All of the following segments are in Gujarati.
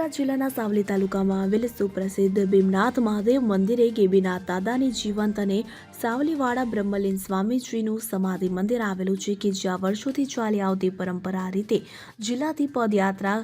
વડોદરા જિલ્લાના સાવલી તાલુકામાં આવેલ સુપ્રસિદ્ધ ભીમનાથ મહાદેવ મંદિરે ગેબીના દાદાની જીવંત અને સાવલીવાળા બ્રહ્મલીન સ્વામીજીનું સમાધિ મંદિર આવેલું છે કે જ્યાં વર્ષોથી ચાલી આવતી પરંપરા રીતે જિલ્લાથી પદયાત્રા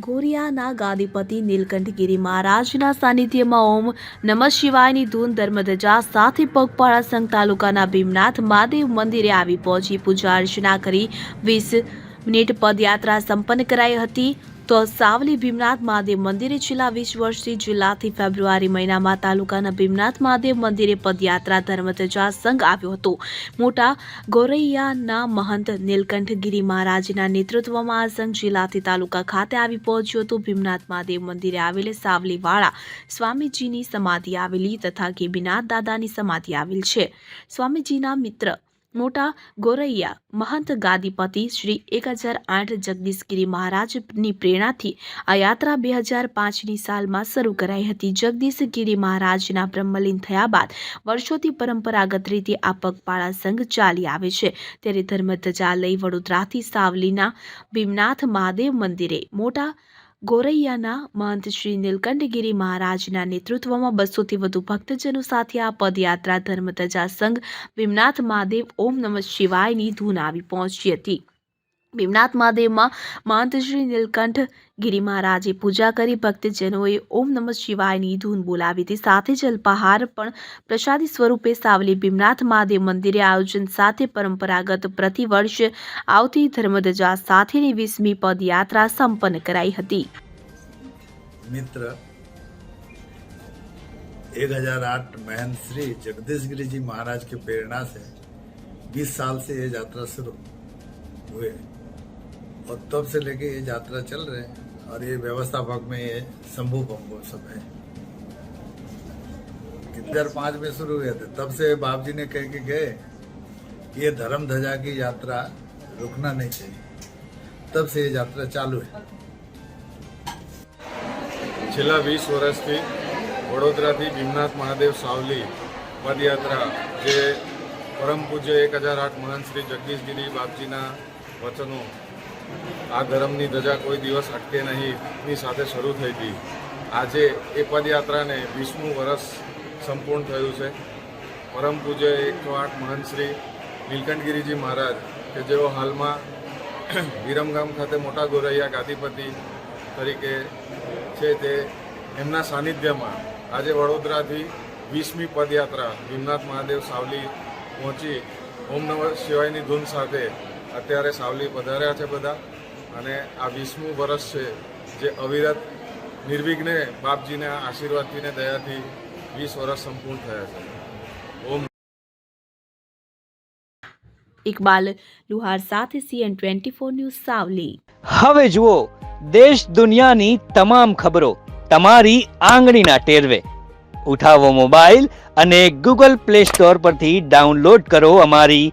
ગોરિયાના ગાદીપતિ નીલકંઠગીરી મહારાજના સાનિધ્યમાં ઓમ નમઃ શિવાયની ધૂન ધર્મધજા સાથે પગપાળા સંઘ તાલુકાના ભીમનાથ મહાદેવ મંદિરે આવી પહોંચી પૂજા અર્ચના કરી વીસ મિનિટ પદયાત્રા સંપન્ન કરાઈ હતી. તો સાવલી ભીમનાથ મહાદેવ મંદિરે છેલ્લા વીસ વર્ષથી જિલ્લાથી ફેબ્રુઆરી મહિનામાં તાલુકાના ભીમનાથ મહાદેવ મંદિરે પદયાત્રા ધર્મધ્વજા સંઘ આવ્યો હતો. મોટા ગોરૈયાના મહંત નીલકંઠગીરી મહારાજના નેતૃત્વમાં આ સંઘ જિલ્લાથી તાલુકા ખાતે આવી પહોંચ્યો હતો. ભીમનાથ મહાદેવ મંદિરે આવેલ સાવલીવાળા સ્વામીજીની સમાધિ આવેલી તથા ગેબીનાથ દાદાની સમાધિ આવેલ છે. સ્વામીજીના મિત્ર મોટા ગોરૈયા મહંત ગાદીપતિ શ્રી એક હજાર આઠ જગદીશગીરી મહારાજની પ્રેરણાથી આ યાત્રા બે હજાર પાંચની સાલમાં શરૂ કરાઈ હતી. જગદીશગીરી મહારાજના બ્રહ્મલીન થયા બાદ વર્ષોથી પરંપરાગત રીતે આ પગપાળા સંઘ ચાલી આવે છે. ત્યારે ધર્મધ્વજા લઈ વડોદરાથી સાવલીના ભીમનાથ મહાદેવ મંદિરે મોટા ગોરૈયાના મહંત શ્રી નીલકંઠગીરી મહારાજના નેતૃત્વમાં બસોથી વધુ ભક્તજનો સાથે આ પદયાત્રા ધર્મધજા સંઘ ભીમનાથ મહાદેવ ઓમ નમઃ શિવાયની ધૂન આવી પહોંચી હતી. ભીમનાથ મહાદેવમાં મહંત શ્રી નીલકંઠ ગિરી મહારાજે પૂજા કરી ભક્તજનોએ ઓમ નમઃ શિવાયની ધૂન બોલાવી હતી સાથે જ અલ્પાહાર પણ પ્રસાદી સ્વરૂપે સાવલી ભીમનાથ મહાદેવ મંદિરે આયોજન સાથે પરંપરાગત પ્રતિવર્ષ આવતી ધર્મધજા સાથેની વીસમી પદયાત્રા સંપન્ન કરાઈ હતી मित्र एक हजार आठ महंत श्री जगदीश गिरी जी महाराज की प्रेरणा से 20 साल से ये यात्रा शुरू हुए और तब से लेके ये यात्रा चल रहे हैं और ये व्यवस्थापक में ये शंभू बम्बो सब है दो हजार पांच में शुरू हुए थे तब से बाप जी ने कह के गए कि ये धर्म ध्वजा की यात्रा रुकना नहीं चाहिए तब से ये यात्रा चालू है છેલ્લા વીસ વર્ષથી વડોદરાથી ભીમનાથ મહાદેવ સાવલી પદયાત્રા જે પરમ પૂજ્ય એક હજાર આઠ મહાન શ્રી જગદીશગીરી બાપજીના વચનો આ ધર્મની ધજા કોઈ દિવસ અટકે નહીં, ની સાથે શરૂ થઈ હતી. આજે એ પદયાત્રાને વીસમું વર્ષ સંપૂર્ણ થયું છે. પરમ પૂજ્ય એકસો આઠ મહંતશ્રી નીલકંઠગીરીજી મહારાજ, કે જેઓ હાલમાં વિરમગામ ખાતે મોટા ગોરૈયા ગાદીપતિ તરીકે છે તે, એમના સાનિધ્યમાં આજે વડોદરાથી વીસમી પદયાત્રા ભીમનાથ મહાદેવ સાવલી પહોંચી. ઓમ નમઃ શિવાયની ધૂન સાથે અત્યારે સાવલી પધાર્યા છે બધા અને આ વીસમું વર્ષ છે જે અવિરત નિર્વિઘ્ને બાપજીના આશીર્વાદથી ને દયાથી વીસ વર્ષ સંપૂર્ણ થયા છે. ઓમ. ઇકબાલ લુહાર સાથે CN twenty four news Savli. હવે જુઓ દેશ દુનિયાની તમામ ખબરો તમારી આંગળીના ટેરવે. ઉઠાવો મોબાઈલ અને ગૂગલ પ્લે સ્ટોર પરથી ડાઉનલોડ કરો અમારી